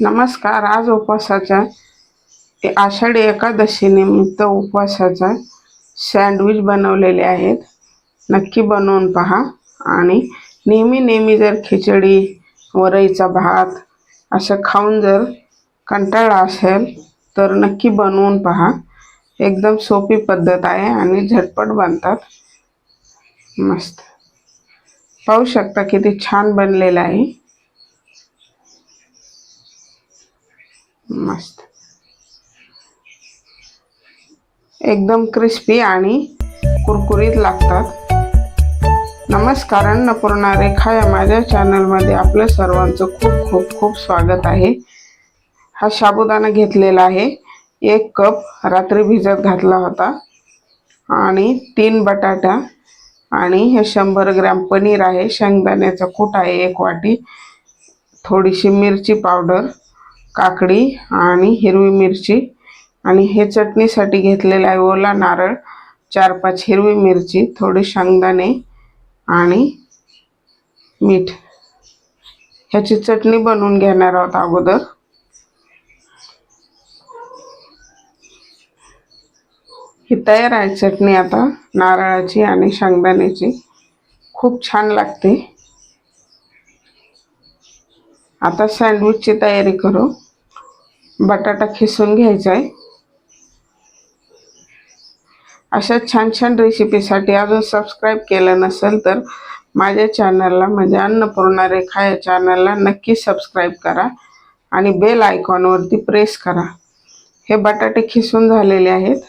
नमस्कार आज उपवासाचा ते आषाढी एकादशीनिमित्त उपवासाचा सँडविच बनवलेले आहेत. नक्की बनवून पहा. आणि नेहमी नेहमी जर खिचडी वरईचा भात असं खाऊन जर कंटाळा असेल तर नक्की बनवून पहा. एकदम सोपी पद्धत आहे आणि झटपट बनतात. मस्त. पाहू शकता किती छान बनलेलं आहे. मस्त. एकदम क्रिस्पी आणि कुरकुरीत लागतात. नमस्कार अन्नपूर्णा रेखा या माझ्या चॅनलमध्ये आपलं सर्वांचं खूप खूप खूप स्वागत आहे. हा साबुदाणा घेतलेला आहे. एक कप रात्री भिजत घातला होता. आणि तीन बटाटा आणि हे शंभर ग्रॅम पनीर आहे. शेंगदाण्याचा कूट आहे एक वाटी. थोडीशी मिरची पावडर काकडी आणि हिरवी मिरची आणि हे चटणीसाठी घेतलेलं आहे ओला नारळ चार पाच हिरवी मिरची थोडे शेंगदाणे आणि मीठ. ह्याची चटणी बनवून घेणार आहोत अगोदर. ही तयार आहे चटणी आता नारळाची आणि शेंगदाण्याची. खूप छान लागते. आता सँडविचची तयारी करू. बटाटा खिसून घ्यायचा आहे अशा छान छान रेसिपीसाठी अजून सबस्क्राईब केलं नसेल तर माझ्या चॅनलला म्हणजे अन्नपूर्णा रेखा या चॅनलला नक्की सबस्क्राईब करा आणि बेल आयकॉनवरती प्रेस करा. हे बटाटे खिसून झालेले आहेत.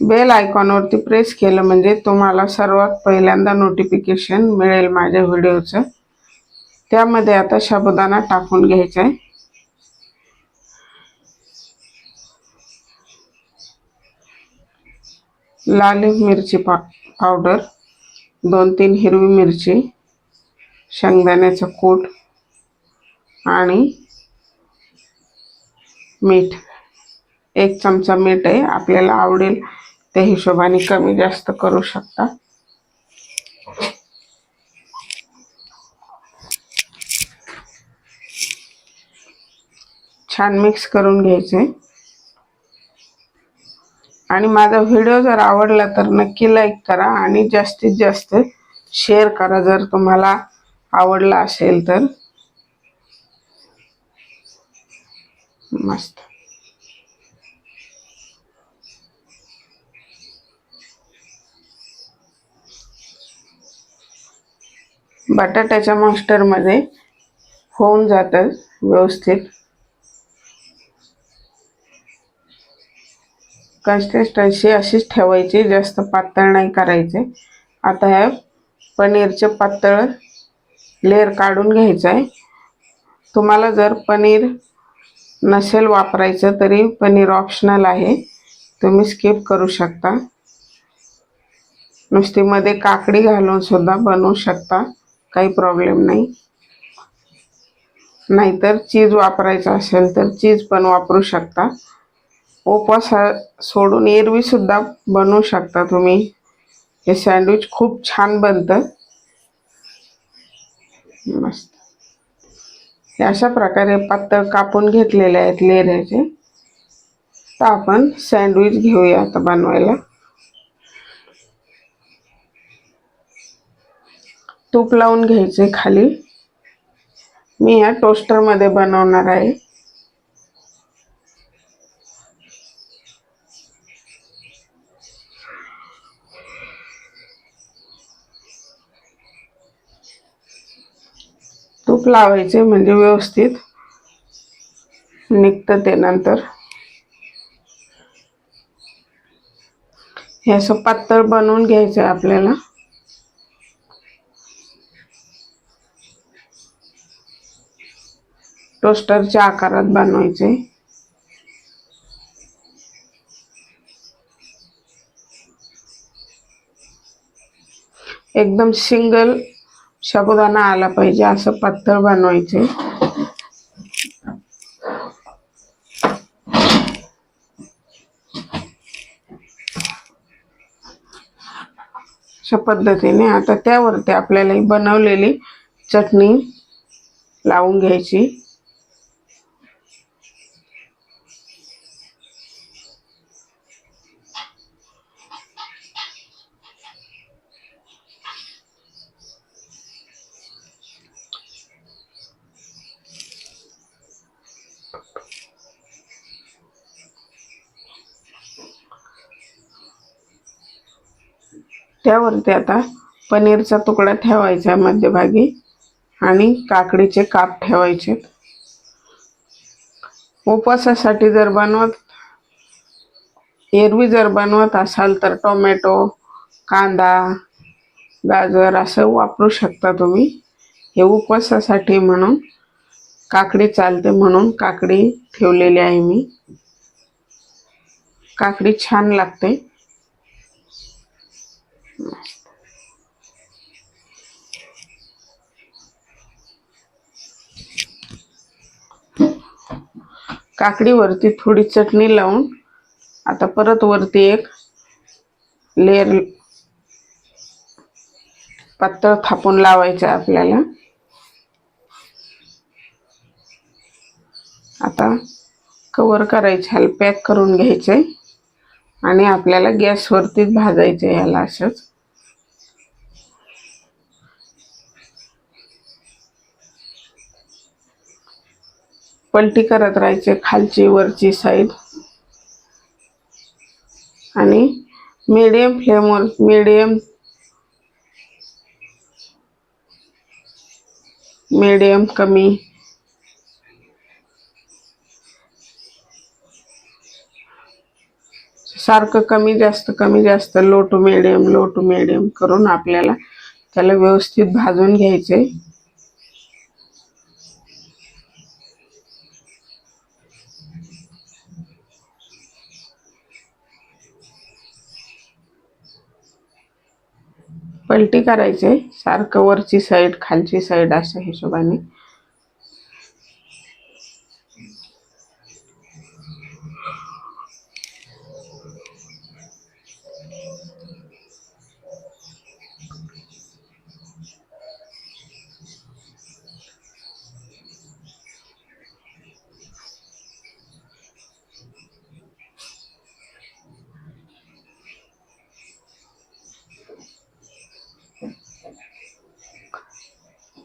बेल आयकॉनवरती प्रेस केलं म्हणजे तुम्हाला सर्वात पहिल्यांदा नोटिफिकेशन मिळेल माझ्या व्हिडिओचं त्यामध्ये आता साबुदाणा टाकून घ्यायचा आहे लाल मिरची पा पावडर दोन तीन हिरवी मिरची शेंगदाण्याचं कूट आणि मीठ. एक चमचा मीठ आहे. आपल्याला आवडेल त्या हिशोबाने कमी जास्त करू शकता. छान मिक्स करून घ्यायचे. आणि माझा व्हिडिओ जर आवडला तर नक्की लाईक करा आणि जास्तीत जास्त शेअर करा जर तुम्हाला आवडला असेल तर. मस्त. बटाट्याच्या मास्टरमध्ये होऊन जातं व्यवस्थित. कन्सिस्टन्सी अशीच ठेवायची जास्त पातळ नाही करायचे. आता ह्या पनीरचे पातळ लेअर काढून घ्यायचं आहे तुम्हाला जर पनीर नसेल वापरायचं तरी पनीर ऑप्शनल आहे. तुम्ही स्किप करू शकता. नुसतीमध्ये काकडी घालून सुद्धा बनवू शकता. काही प्रॉब्लेम नाही. नाहीतर चीज वापरायचं असेल तर चीज पण वापरू शकता. उपवास सोडून एरवी सुद्धा बनवू शकता तुम्ही. हे सँडविच खूप छान बनतं. मस्त. हे अशा प्रकारे पातळ कापून घेतलेले आहेत लेऱ्याचे. तर आपण सँडविच घेऊया आता बनवायला. तूप लावून घ्यायचे खाली. मी या टोस्टरमध्ये बनवणार आहे. तूप लावायचे म्हणजे व्यवस्थित. निघतं ते नंतर. हे असं पातळ बनवून घ्यायचं आहे आपल्याला. टोस्टरच्या आकारात बनवायचे. एकदम सिंगल साबुदाणा आला पाहिजे असं पातळ बनवायचे. अशा पद्धतीने आता त्यावरती आपल्याला ही बनवलेली चटणी लावून घ्यायची. त्यावरती आता पनीरचा तुकडा ठेवायचा आहे मध्यभागी आणि काकडीचे काप ठेवायचे उपवासासाठी जर बनवत एरवी जर बनवत असाल तर टोमॅटो कांदा गाजर असं वापरू शकता तुम्ही. हे उपवासासाठी म्हणून काकडी चालते म्हणून काकडी ठेवलेली आहे मी. काकडी छान लागते. काकडीवरती थोडी चटणी लावून आता परत वरती एक लेअर पातळ थापून लावायचं आहे आपल्याला. आता कवर करायचे पॅक करून घ्यायचे आणि आपल्याला गॅसवरतीच भाजायचे याला असंच. पलटी करत राहायचे खालची वरची साईड आणि मीडियम फ्लेमवर मीडियम मीडियम कमी. सारखं कमी जास्त कमी जास्त low to medium low to medium करून आपल्याला त्याला व्यवस्थित भाजून घ्यायचे पलटी करायचे सारखं वरची साईड खालची साईड अशा हिशोबाने.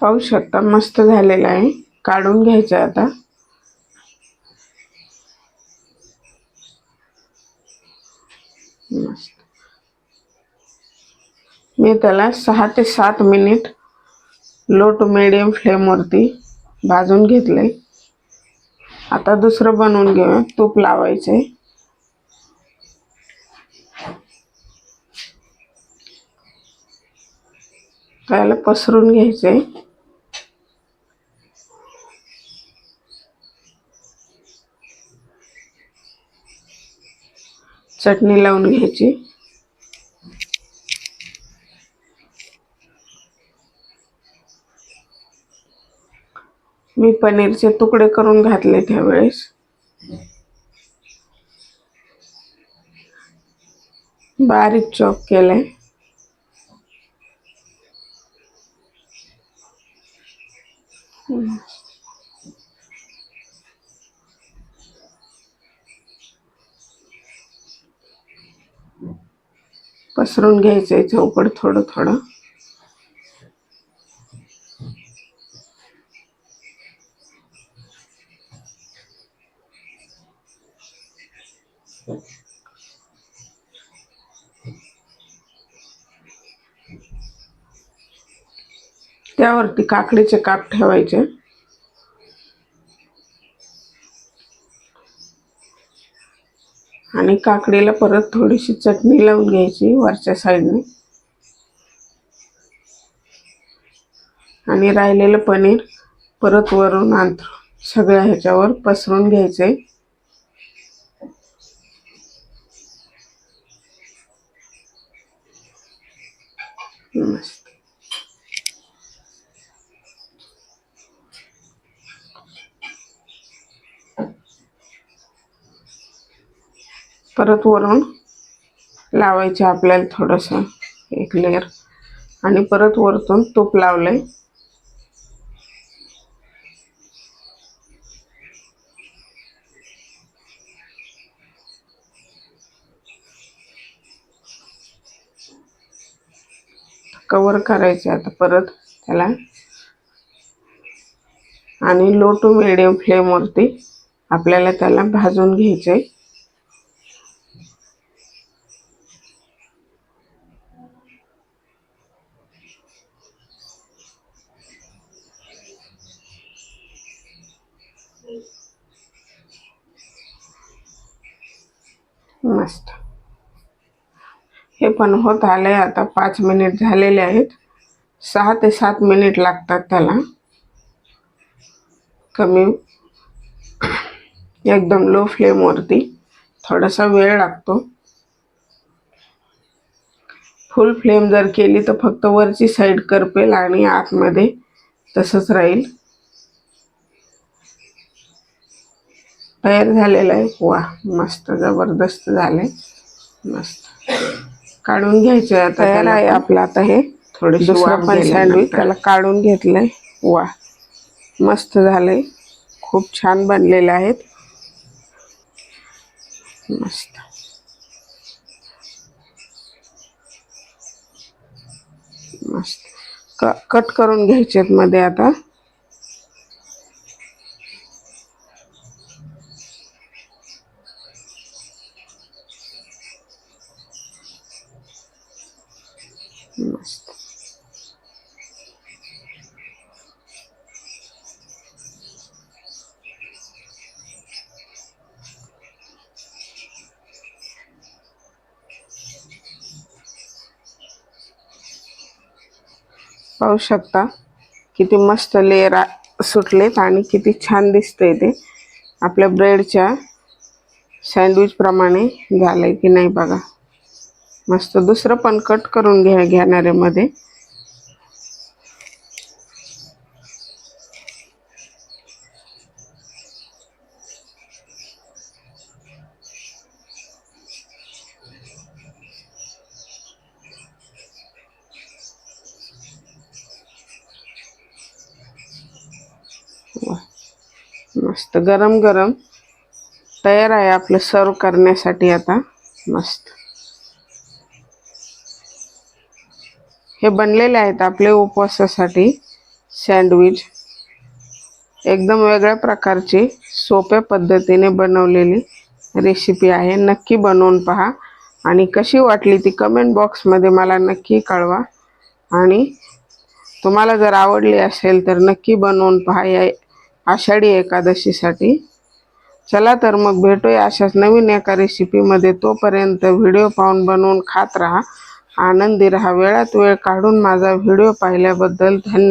पाहू शकता मस्त झालेला आहे. काढून घ्यायचं आता. मस्त. मी त्याला सहा ते सात मिनिट लो टू मिडियम फ्लेमवरती भाजून घेतले आता दुसरं बनवून घेऊया. तूप लावायचे त्याला पसरून घ्यायचे चटणी लावून घ्यायची. मी पनीरचे तुकडे करून घातले त्यावेळेस बारीक चॉप केलंय. पसरून घ्यायचंय चौकड थोडं थोडं. त्यावरती काकडीचे काप ठेवायचे. आणि काकडीला परत थोडीशी चटणी लावून घ्यायची वरच्या साईडने. आणि राहिलेलं पनीर परत वरून अंतर सगळ्या ह्याच्यावर पसरून घ्यायचे. मस्त. परत वरून लावायचे आपल्याला थोडंसं एक लेअर आणि परत वरतून तूप लावलं आहे कवर करायचे आता परत त्याला. आणि लो टू मिडियम फ्लेमवरती आपल्याला त्याला भाजून घ्यायचं आहे मस्त. हे पण होत आलंय आता पाच मिनिट झालेले आहेत. सहा ते सात मिनिट लागतात त्याला. कमी. एकदम लो फ्लेमवरती थोडासा वेळ लागतो. फुल फ्लेम जर केली तर फक्त वरची साईड करपेल आणि आतमध्ये तसंच राहील. तयार झालेलं आहे. वा मस्त जबरदस्त झालंय. मस्त. काढून घ्यायचं तयार आहे आपलं आता हे. थोडे दुसरं पण सँडविच त्याला काढून घेतलंय. वा मस्त झालंय. खूप छान बनलेले आहेत मस्त. मस्त. क कट करून घ्यायचेत मध्ये आता. मस्त पाहू शकता किती मस्त लेअर सुटलेत आणि किती छान दिसतंय ते. आपल्या ब्रेडच्या सँडविच प्रमाणे झालंय की नाही बघा. मस्त दुसरं पण कट करून घ्या मस्त गरम गरम तयार आहे आपलं सर्व करण्यासाठी आता. मस्त. हे बनलेले आहेत आपले उपवासासाठी. सँडविच एकदम वेगळ्या प्रकारची सोप्या पद्धतीने बनवलेली रेसिपी आहे. नक्की बनवून पहा. आणि कशी वाटली ती कमेंट बॉक्समध्ये मला नक्की कळवा. आणि तुम्हाला जर आवडली असेल तर नक्की बनवून पहा या आषाढी एकादशीसाठी. चला तर मग भेटूया अशाच नवीन एका रेसिपीमध्ये तोपर्यंत व्हिडिओ पाहून बनवून खात राहा. आनंदी राहा. वेळात वेळ काढून माझा व्हिडिओ पाहिल्याबद्दल धन्य